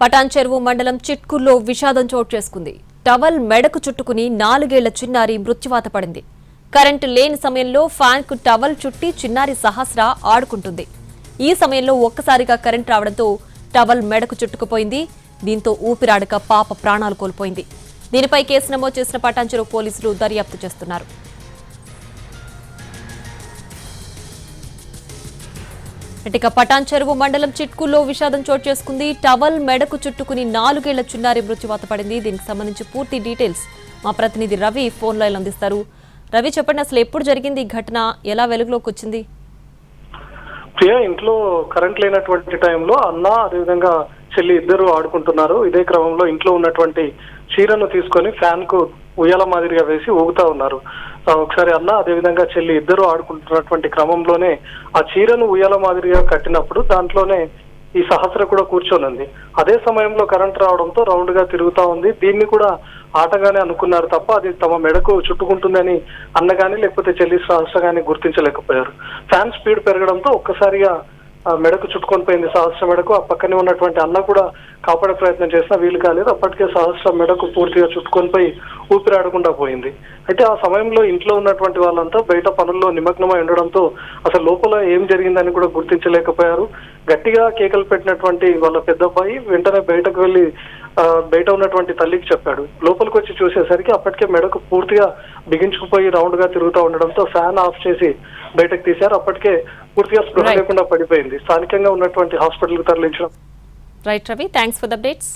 పటాన్ చెరువు మండలం చిట్కూర్లో విషాదం చోటు చేసుకుంది. టవల్ మెడకు చుట్టుకుని నాలుగేళ్ళ చిన్నారి మృత్యువాత పడింది. కరెంటు లేని సమయంలో ఫ్యాన్కు టవల్ చుట్టి చిన్నారి సహస్ర ఆడుకుంటుంది. ఈ సమయంలో ఒక్కసారిగా కరెంట్ రావడంతో టవల్ మెడకు చుట్టుకుపోయింది. దీంతో ఊపిరాడక పాప ప్రాణాలు కోల్పోయింది. దీనిపై కేసు నమోదు చేసిన పటాన్ చెరువు పోలీసులు దర్యాప్తు చేస్తున్నారు. ఇటుక పటాన్ చెరువు మండలం చిట్కుల్లో విషాదం చోటు చేసుకుంది. టవల్ మెడకు చుట్టుకుని నాలుగేళ్ళ చిన్నారి మృత్యువాత పడింది. దీనికి సంబంధించి పూర్తి డీటెయిల్స్ మా ప్రతినిధి రవి ఫోన్ లైన్ అందిస్తారు. రవి చెప్పండి అసలు ఎప్పుడు జరిగింది ఈ ఘటన? ఎలా వెలుగులోకి వచ్చింది? ప్రియ ఇంట్లో కరెంట్ లేనటువంటి టైంలో అన్న అదేవిధంగా చెల్లి ఇద్దరు ఆడుకుంటున్నారు. ఇదే క్రమంలో ఇంట్లో ఉన్నటువంటి చీరను తీసుకొని ఫ్యాన్కు ఉయ్యాల మాదిరిగా వేసి ఊగుతా ఉన్నారు. ఒకసారి అన్న అదేవిధంగా చెల్లి ఇద్దరు ఆడుకుంటున్నటువంటి క్రమంలోనే ఆ చీరను ఉయ్యాల మాదిరిగా కట్టినప్పుడు దాంట్లోనే ఈ సహస్ర కూడా కూర్చొని ఉంది. అదే సమయంలో కరెంట్ రావడంతో రౌండ్గా తిరుగుతా ఉంది. దీన్ని కూడా ఆటగానే అనుకున్నారు తప్ప అది తమ మెడకు చుట్టుకుంటుందని అన్న కానీ లేకపోతే చెల్లి సహస్ర కానీ గుర్తించలేకపోయారు. ఫ్యాన్ స్పీడ్ పెరగడంతో ఒక్కసారిగా మెడకు చుట్టుకొని పోయింది సహస్ర మెడకు. ఆ పక్కనే ఉన్నటువంటి అన్న కూడా కాపాడే ప్రయత్నం చేసినా వీలు కాలేదు. అప్పటికే సహస్ర మెడకు పూర్తిగా చుట్టుకొని పోయి ఊపిరాడకుండా పోయింది. అయితే ఆ సమయంలో ఇంట్లో ఉన్నటువంటి వాళ్ళంతా బయట పనుల్లో నిమగ్నమై ఉండడంతో అసలు లోపల ఏం జరిగిందని కూడా గుర్తించలేకపోయారు. గట్టిగా కేకలు పెట్టినటువంటి వాళ్ళ పెద్ద అబ్బాయి వెంటనే బయటకు వెళ్ళి బయట ఉన్నటువంటి తల్లికి చెప్పాడు. లోపలికి వచ్చి చూసేసరికి అప్పటికే మెడకు పూర్తిగా బిగించుకుపోయి రౌండ్గా తిరుగుతూ ఉండడంతో ఫ్యాన్ ఆఫ్ చేసి బయటకు తీశారు. అప్పటికే పూర్తిగా స్పృహ. లేకుండా పడిపోయింది. స్థానికంగా ఉన్నటువంటి హాస్పిటల్కు తరలించడం. Right Ravi thanks for the updates